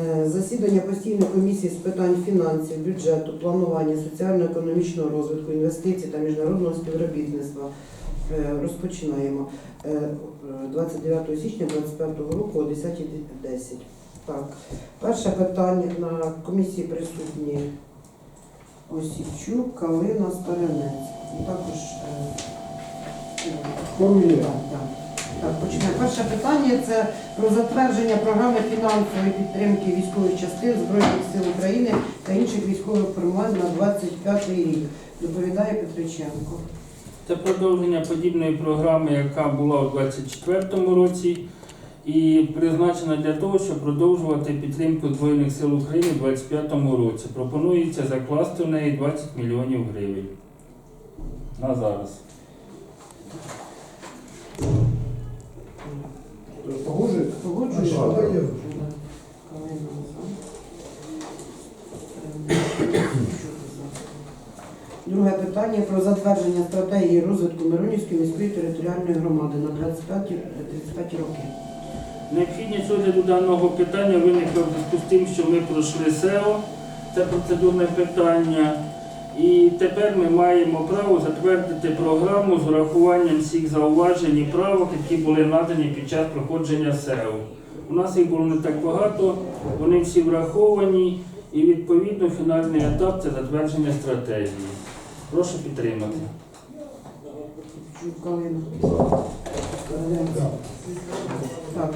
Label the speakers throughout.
Speaker 1: Е, Засідання постійної комісії з питань фінансів, бюджету, планування, соціально-економічного розвитку, інвестицій та міжнародного співробітництва е, розпочинаємо Е, е, 29 січня 2025 року о 10.10. Так, перше питання на комісії присутні Осічук, Калина, Старинець. І також
Speaker 2: Формулює.
Speaker 1: Так. Перше питання це про затвердження програми фінансової підтримки військових частин Збройних сил України та інших військових формувань на 25 рік. Доповідає Петриченко.
Speaker 3: Це продовження подібної програми, яка була у 2024 році, і призначена для того, щоб продовжувати підтримку Збройних сил України у 2025 році. Пропонується закласти в неї 20 мільйонів гривень. На зараз.
Speaker 2: Погоджуєте? А, так, є.
Speaker 1: Друге питання про затвердження стратегії розвитку Миронівської міської територіальної громади на 25-35 роки.
Speaker 3: Необхідність розгляду даного питання виникла в зв'язку з тим, що ми пройшли СЕО, це процедурне питання. І тепер ми маємо право затвердити програму з урахуванням всіх зауважень і правок, які були надані під час проходження СЕО. У нас їх було не так багато, вони всі враховані, і відповідно фінальний етап це затвердження стратегії. Прошу підтримати.
Speaker 1: Так.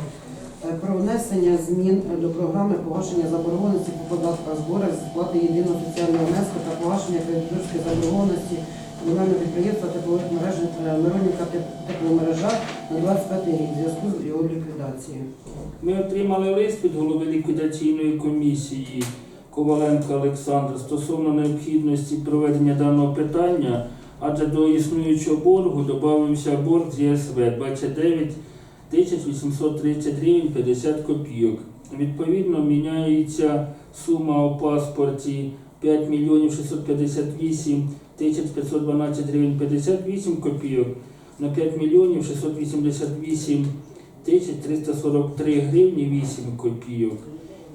Speaker 1: Е, Про внесення змін до програми погашення заборгованості по податках зборах з сплати єдиного соціального внеску та погашення кредиторської заборгованості комунального підприємства теплових мереж е, Миронівка Теп- тепломережа на 25 рік в зв'язку з його ліквідацією.
Speaker 3: Ми отримали лист від голови ліквідаційної комісії Коваленка Олександра стосовно необхідності проведення даного питання, адже до існуючого боргу додався борг з ЄСВ 29 тисяч 830 гривень 50 копійок. Відповідно, міняється сума у паспорті 5 мільйонів 658 тисяч 512 гривень 58 копійок на 5 мільйонів 688 1343 гривні 8 копійок.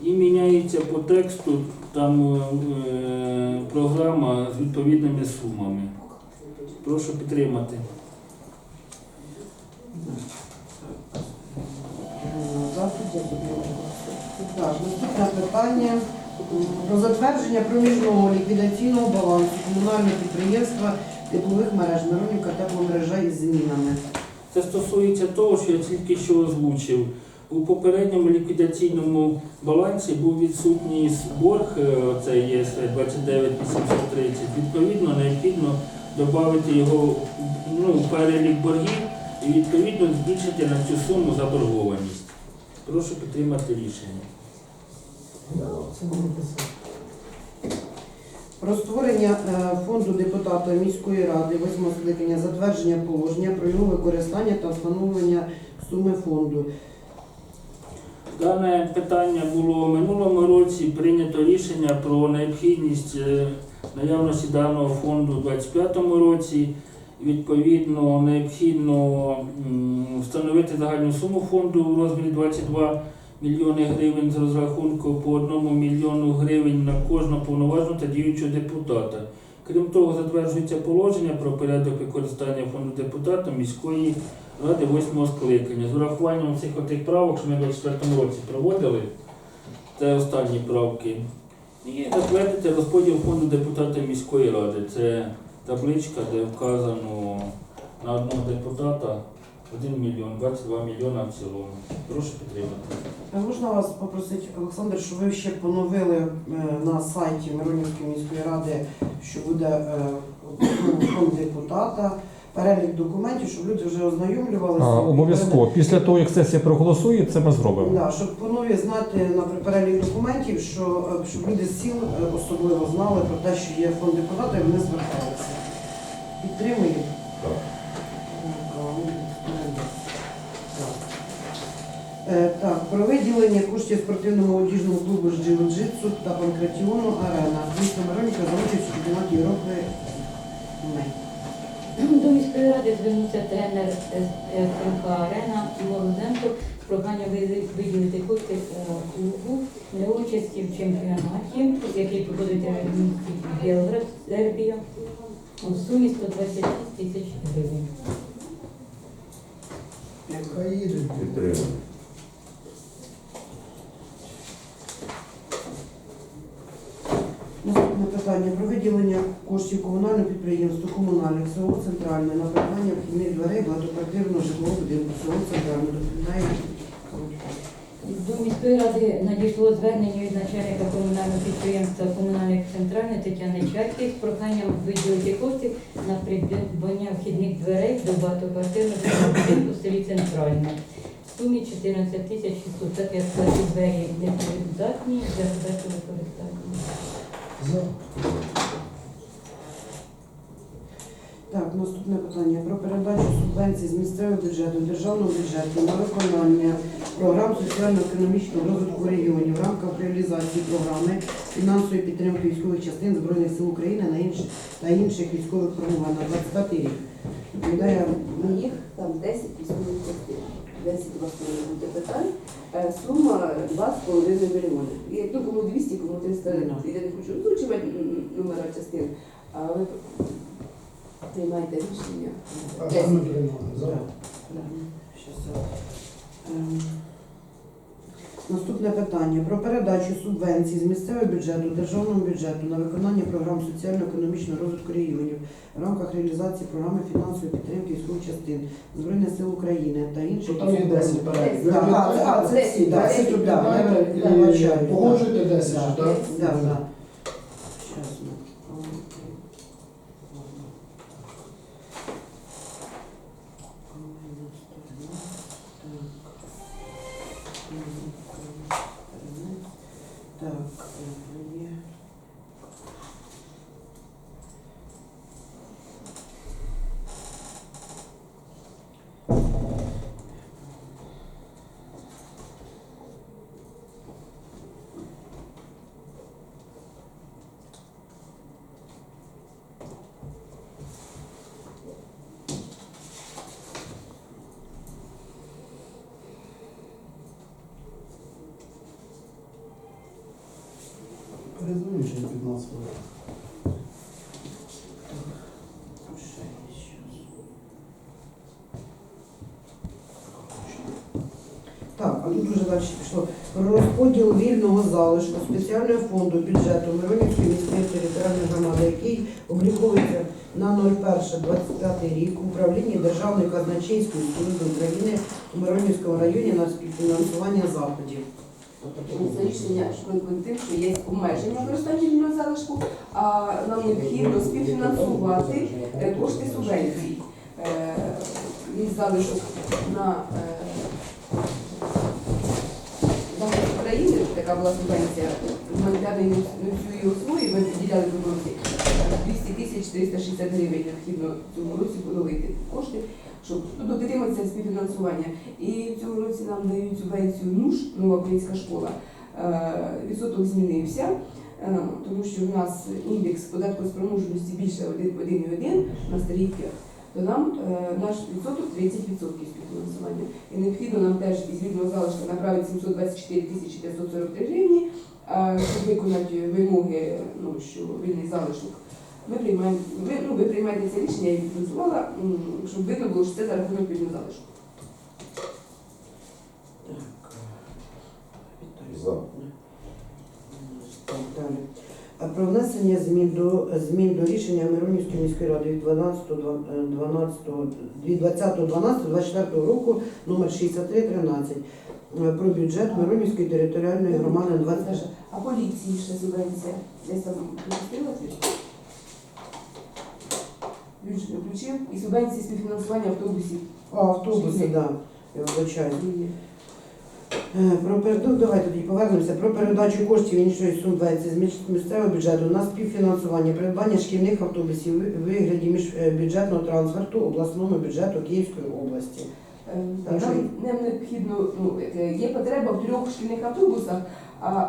Speaker 3: І міняється по тексту там е, програма з відповідними сумами. Прошу підтримати.
Speaker 1: Так, наступне питання про затвердження проміжного ліквідаційного балансу комунального підприємства теплових мереж Миронівка тепломережа із змінами.
Speaker 3: Це стосується того, що я тільки що озвучив. У попередньому ліквідаційному балансі був відсутній борг, це ЄСВ 29830. Відповідно, необхідно додати його ну, перелік боргів і відповідно збільшити на цю суму заборгованість. Прошу підтримати рішення.
Speaker 1: Про створення е, фонду депутата міської ради восьмого скликання, затвердження положення про його використання та встановлення суми фонду.
Speaker 3: Дане питання було в минулому році. Прийнято рішення про необхідність е, наявності даного фонду у 2025 році. Відповідно, необхідно встановити загальну суму фонду у розмірі 22 мільйони гривень з розрахунку по 1 мільйону гривень на кожного повноважного та діючого депутата. Крім того, затверджується положення про порядок використання фонду депутата міської ради восьмого скликання. З урахуванням всіх отих правок, що ми в 2024 році проводили, це останні правки. І затвердити розподіл фонду депутата міської ради. Це табличка, де вказано на одного депутата 1 мільйон, 22 мільйона в цілому. Прошу підтримати.
Speaker 1: Можна вас попросити, Олександр, щоб ви ще поновили е, на сайті Миронівської міської ради, що буде е, фонд депутата, перелік документів, щоб люди вже ознайомлювалися.
Speaker 4: А, Обов'язково. Після того, як сесія проголосує, це ми зробимо.
Speaker 1: Да, щоб понові знати наприклад, перелік документів, що, е, щоб люди з сіл е, особливо знали про те, що є фонд депутата, і вони зверталися. Підтримуємо? Е, Так, про виділення коштів спортивному молодіжному клубу з джиу-джитсу та панкратіону арена. Місто Мироніка за участь у чемпіонаті Європи. Ми.
Speaker 5: До міської ради звернувся тренер СМК Арена Іло Руденко прохання ви- виділити кошти е, клубу для участі в чемпіонаті, який проходить в місті Білград, Сербія, у сумі 126 тисяч гривень.
Speaker 2: Хай їде.
Speaker 6: Підтримуємо.
Speaker 1: Наступне питання про виділення коштів комунального підприємства комунальних село Центральне на придбання вхідних дверей багатоквартирного житлового будинку село Центральне доповідає.
Speaker 5: До міської ради надійшло звернення від начальника комунального підприємства комунальних центральних Тетяни Чайки з проханням виділити кошти на придбання вхідних дверей до багатоквартирного будинку селі Центральне. В сумі 14 тисяч 600, так як ці двері не придатні для подальшого використання.
Speaker 2: За.
Speaker 1: Так, наступне питання про передачу субвенцій з місцевого бюджету, державного бюджету на виконання програм соціально-економічного розвитку регіонів в рамках реалізації програми фінансової підтримки військових частин Збройних сил України на інші та інших військових формувань на 25 рік. Відповідає
Speaker 7: їх там 10 військових частин. 10 у вас повинно бути питань. Е, Сума 2,5 мільйони. І то кому 200, кому 300.
Speaker 1: Ну.
Speaker 7: Я не хочу озвучувати номера частин, а приймайте рішення.
Speaker 2: А
Speaker 7: 10.
Speaker 2: ми приймали. За.
Speaker 1: Щас, ем, Наступне питання про передачу субвенцій з місцевого бюджету, державному бюджету на виконання програм соціально-економічного розвитку регіонів в рамках реалізації програми фінансової підтримки військових частин Збройних сил України та інших
Speaker 2: Там є 10
Speaker 1: перед.
Speaker 2: перелік.
Speaker 1: Да, а, це- а, це всі, да, це тут, да, я вибачаю, да.
Speaker 2: Погоджуєте 10,
Speaker 1: Да,
Speaker 2: так?
Speaker 1: да, да. Щас ми. Так, е, є.
Speaker 2: Перезвоню 15 хвилин.
Speaker 1: Так, а тут уже далі пішло. Розподіл вільного залишку спеціального фонду бюджету Миронівської міської територіальної громади, який обліковується на 01.25 рік в управлінні Державної казначейської служби України у Миронівському районі на співфінансування заходів.
Speaker 7: Це рішення шкодить тим, що є обмеження використання вільного залишку, а нам необхідно співфінансувати е, кошти субвенцій. Е, Від залишок на е, захист України, така була субвенція, гуманітарної носії основі, ми виділяли в цьому році 200 тисяч 360 гривень необхідно в цьому році подолити кошти, щоб ну, дотриматися співфінансування. І в цьому році нам дають субвенцію НУШ, нова українська школа. Е, Відсоток змінився, е, тому що в нас індекс податку спроможності більше 1,1 на старий пір. То нам е, наш відсоток 30% співфінансування. І необхідно нам теж із вільного залишку направити 724 тисячі 543 гривні, щоб виконати вимоги, ну, що вільний залишок. Ми приймаємо, ви, ну, ви приймаєте це рішення, я відпрацювала, щоб видно було, що це за рахунок вільного залишку.
Speaker 1: Так.
Speaker 6: За.
Speaker 1: Так, далі. А Про внесення змін до змін до рішення Миронівської міської ради від 12 12 від 20.12.24 року номер 6313 е, про бюджет Миронівської територіальної громади 20
Speaker 7: А поліції ще субвенція? Десь там пропустила? Включив. І субвенції співфінансування автобусів.
Speaker 1: А, автобуси, так. Да. Я вибачаю. Е, Про пер- ну, давайте тоді повернемося про передачу коштів іншої субвенції з місцевого бюджету на співфінансування придбання шкільних автобусів у вигляді міжбюджетного трансферту обласному бюджету Київської області.
Speaker 7: Е,
Speaker 1: Так,
Speaker 7: Нам, нам необхідно, ну, е, є потреба в трьох шкільних автобусах,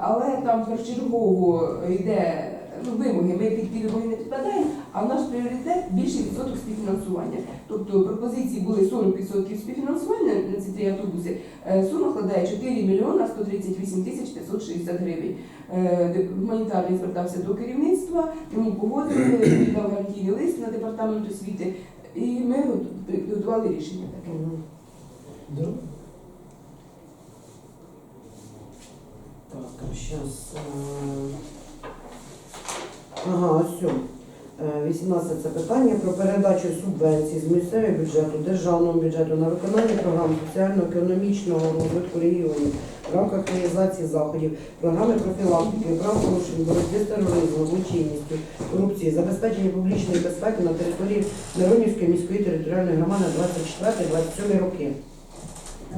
Speaker 7: але там першочергово йде ну, вимоги. Ми під ті вимоги не підпадаємо, а в наш пріоритет більший відсоток співфінансування. Тобто пропозиції були 40% співфінансування на ці три автобуси. Е, Сума складає 4 мільйона 138 тисяч 560 гривень. Е, Гуманітарний звертався до керівництва, йому погодили, він дав гарантійний лист на департамент освіти, і ми от підготували рішення таке.
Speaker 1: Так, зараз. Ага, ось. сьо. Е, 18 це питання про передачу субвенцій з місцевого бюджету, державного бюджету на виконання програм соціально-економічного розвитку регіонів в рамках реалізації заходів, програми профілактики, прав порушень, боротьби з тероризмом, злочинністю, корупції, забезпечення публічної безпеки на території Миронівської міської територіальної громади 24-27 роки.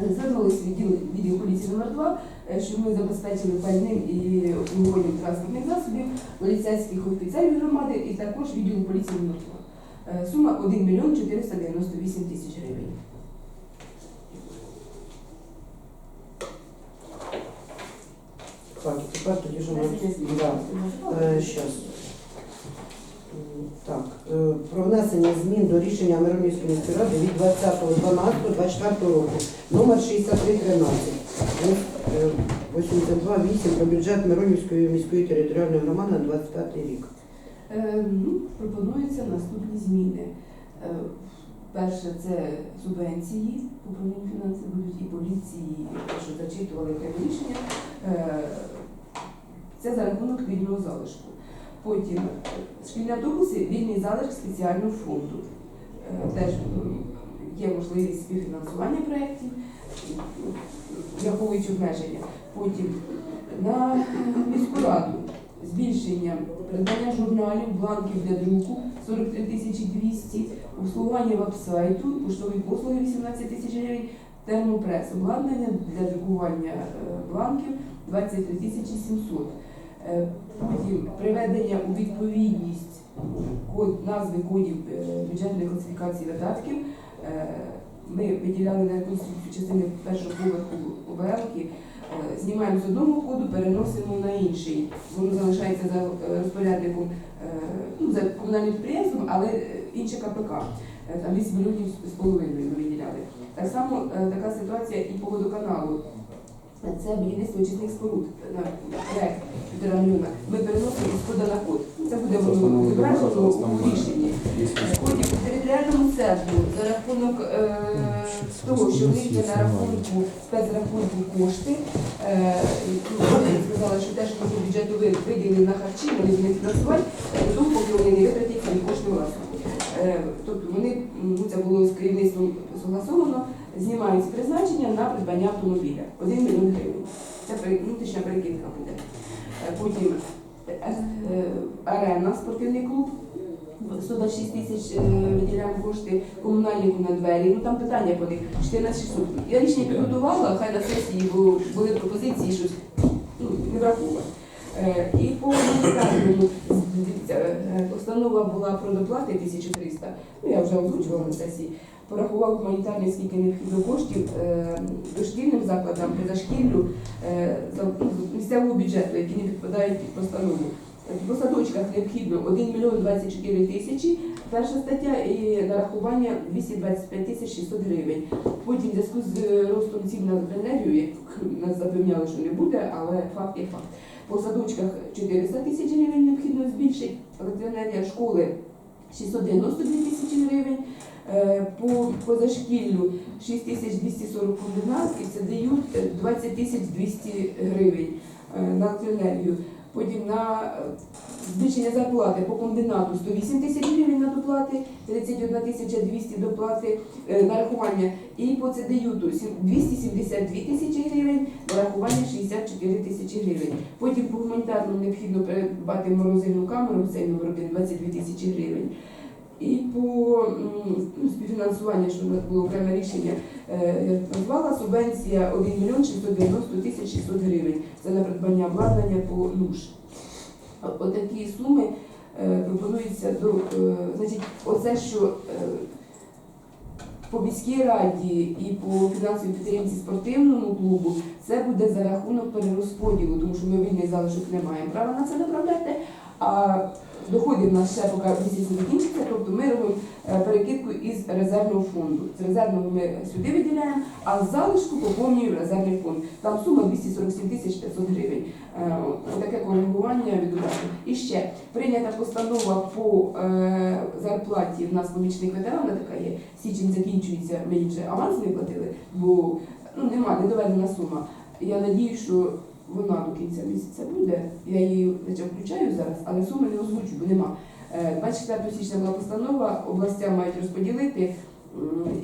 Speaker 7: Е, Звернулись відділ відділ поліції номер 2 е, що ми забезпечили пальним і вогонем транспортних засобів, поліцейських офіцерів громади і також відділу поліції 2. Е, Сума 1 мільйон 498 тисяч гривень.
Speaker 1: Так, і тепер тоді ж ми да. Е, щас. Так, е, про внесення змін до рішення Миронівської міської ради від 20.12.24 року, номер 6313, Ось, е, 82.8 про бюджет Миронівської міської територіальної громади на 25 рік.
Speaker 7: Е, Ну, пропонуються наступні зміни. Е, Перше, це субвенції управління фінансів будуть і поліції, що зачитували окреме рішення. Е, Це за рахунок вільного залишку. Потім шкільні автобуси вільний залишок спеціального фонду. Е, Теж є можливість співфінансування проєктів, враховуючи обмеження. Потім на міську раду збільшення придбання журналів, бланків для друку 43 тисячі 200, обслуговування веб-сайту, поштові послуги 18 тисяч гривень, термопрес, обладнання для друкування е, бланків 23 тисячі 700. Е, Потім приведення у відповідність код, назви кодів е, бюджетної класифікації видатків. Ми виділяли на реконструкцію частини першого поверху ОВЛки, Е, знімаємо з одного коду, переносимо на інший. Воно залишається за е, розпорядником е, ну, за комунальним підприємством, але інше КПК. Там 8 мільйонів з половиною ми виділяли. Так само така ситуація і по водоканалу. Це будівництво очисних споруд на проект півтора мільйона. Ми переносимо з кода на код. Це буде зображено у рішенні. Потім у територіальному центру за рахунок є на рахунку спецрахунку кошти. Е, ну, вони сказали, що те, що з бюджету ви- виділили на харчі, вони будуть фінансувати, поки вони не витратять свої кошти власнику. Е, тобто вони, ну, це було з керівництвом согласовано, знімають з призначення на придбання автомобіля. 1 мільйон гривень. Це внутрішня перекидка буде. Е, Потім е, арена, спортивний клуб. 126 тисяч е, виділяємо кошти комунальнику на двері. Ну там питання по них 14 600. Я рішення підготувала, хай на сесії були пропозиції, що ну, не враховувати. Е, І по дивіться, е, постанова була про доплати 1300. Ну я вже озвучувала на сесії. Порахував гуманітарний, скільки необхідно коштів е, дошкільним закладам, позашкіллю е, за ну, місцевого бюджету, які не підпадають під постанову. По садочках необхідно 1 мільйон 24 тисячі, перша стаття і нарахування 225 тисяч 600 гривень. Потім в зв'язку з е, ростом цін на енергію, як нас запевняли, що не буде, але факт є факт. По садочках 400 тисяч гривень необхідно збільшити, електроенергія школи 692 тисячі гривень. Е, По позашкіллю 6240 комбінат і це дають е, 20 тисяч 200 гривень е, на електроенергію. Потім на е, збільшення зарплати по комбінату 108 тисяч гривень на доплати, 31 тисяча 200 доплати е, нарахування. І по сім- 272 тисячі гривень, нарахування 64 тисячі гривень. Потім по гуманітарному необхідно придбати морозильну камеру, цей номер 1, 22 тисячі. І по ну, співфінансуванню, що у нас було окреме рішення, е, я назвала субвенція 1 мільйон 690 тисяч 600 гривень. Це на придбання обладнання по НУШ. О- Отакі суми е, пропонуються до е, значить, оце, що по міській раді і по фінансовій підтримці спортивному клубу, це буде за рахунок перерозподілу, тому що ми вільний залишок не маємо права на це направляти. а доходи в нас ще поки місяць не закінчиться, тобто ми робимо е, перекидку із резервного фонду. З резервного ми сюди виділяємо, а з залишку поповнюємо резервний фонд. Там сума 247 тисяч 500 гривень. Е, Таке коригування відображено. І ще прийнята постанова по е, зарплаті. В нас помічник ветерана така є. Січень закінчується, ми вже аванс не платили, бо ну, нема, не доведена сума. Я надію, що вона до кінця місяця буде. Я її наче включаю зараз, але суми не озвучу, бо нема. Е, 24 січня була постанова, областям мають розподілити.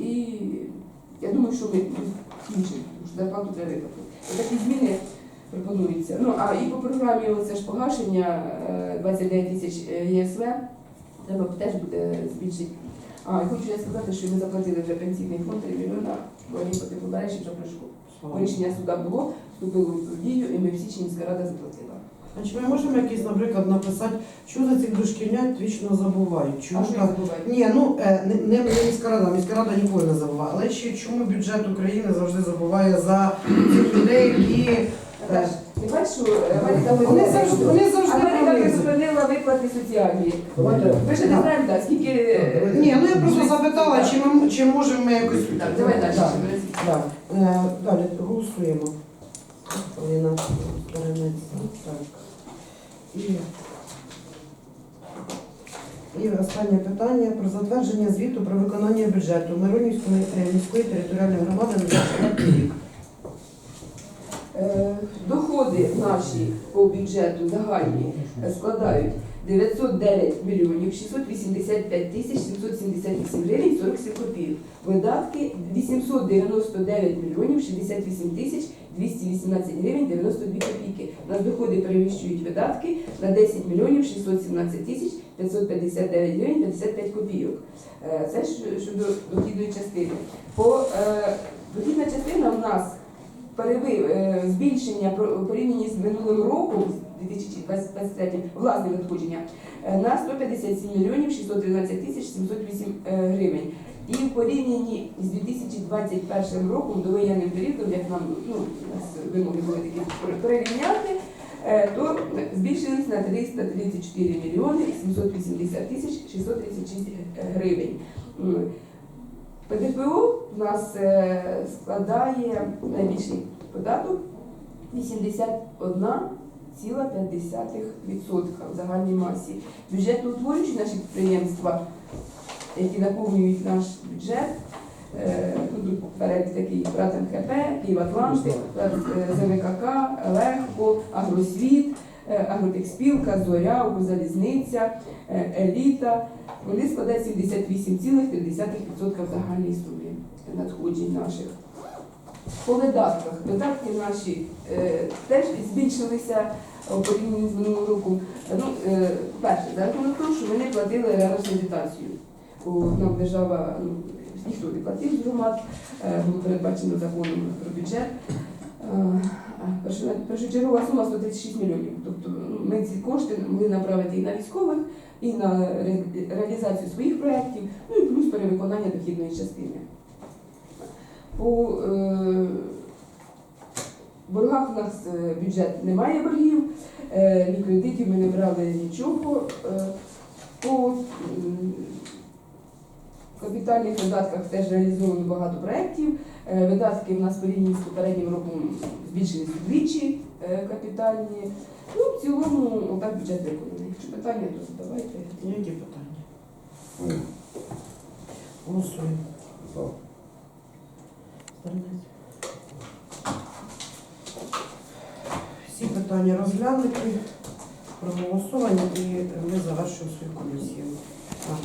Speaker 7: І я думаю, що ми кінчимо, тому що зарплату треба виплатити. Такі зміни пропонуються. Ну а і по програмі оце ж погашення е, 29 тисяч е, ЄСВ. Треба теж буде збільшити. А, і хочу я сказати, що ми заплатили вже пенсійний фонд 3 мільйона, бо по типу побережжя вже. Рішення суда було, в дію, і ми в січні міська рада заплатила.
Speaker 1: Значить, ми можемо якийсь, наприклад, написати, що за цих дошкільнят вічно забувають. Чому
Speaker 7: А що
Speaker 1: так?
Speaker 7: забувають?
Speaker 1: Ні, ну е, не, не, не міська рада, міська рада ніколи не забуває. Але ще чому бюджет України завжди забуває за цих людей, які
Speaker 7: Наташ, Ти бачиш, що Америка
Speaker 1: вони завжди вони завжди
Speaker 7: Америка
Speaker 1: праві.
Speaker 7: призупинила виплати соціальні.
Speaker 2: Давайте.
Speaker 7: Ви ж не знаєте, так, скільки... е,
Speaker 1: Ні, ну я просто запитала, чи ми чи можемо ми якось.
Speaker 7: Так, давай далі.
Speaker 1: Так, так. Е, Далі голосуємо. Поліна Стеренець. Так. І, і останнє питання про затвердження звіту про виконання бюджету Миронівської е, міської територіальної громади на 24 рік.
Speaker 7: Е, Доходи наші по бюджету загальні складають 909 мільйонів 685 тисяч 778 гривень 47 копійок. Видатки 899 мільйонів 68 тисяч 218 гривень 92 копійки. У нас доходи перевищують видатки на 10 мільйонів 617 тисяч 559 гривень 55 копійок. Е, Це щодо дохідної частини. По е, дохідна частина в нас переви, е, збільшення порівняні з минулим роком, з 2023, власне надходження, на 157 мільйонів 613 тисяч 708 е, гривень. І в порівнянні з 2021 роком, до воєнним періодом, як нам ну, нас вимоги були такі перерівняти, е, то збільшились на 334 мільйони 780 тисяч 636 гривень. М. ПДФО в нас е, складає найбільший податок 81,5% в загальній масі. Бюджетоутворюючі наші підприємства, які наповнюють наш бюджет, е, тут перелік такий брат МХП, Київатлантик, е, ЗВКК, Легко, Агросвіт, е, Агротекспілка, Зоря, Укрзалізниця, Еліта. Вони складають 78,3% в загальній сумі надходжень наших. По видатках. Видатки наші теж збільшилися у порівнянні з минулим роком. Ну, перше, за рахунок того, що не платили рераціонізацію. Бо нам держава, ну, ніхто не платив з громад, е, було передбачено законом про бюджет. Е, Першочергова сума 136 мільйонів. Тобто ну, ми ці кошти могли направити і на військових, і на реалізацію своїх проєктів, ну і плюс перевиконання дохідної частини. По е, боргах у нас е, бюджет не має боргів, е, ні кредитів ми не брали нічого. Е, по м, капітальних видатках теж реалізовано багато проєктів. Е, Видатки в нас порівняно з попереднім роком збільшились вдвічі е, капітальні. Ну, в цілому, отак бюджет виконаний. Якщо питання, то задавайте.
Speaker 1: Які питання? Голосуємо.
Speaker 6: За.
Speaker 1: Всі питання розглянуті, проголосовані і ми завершуємо свою комісію.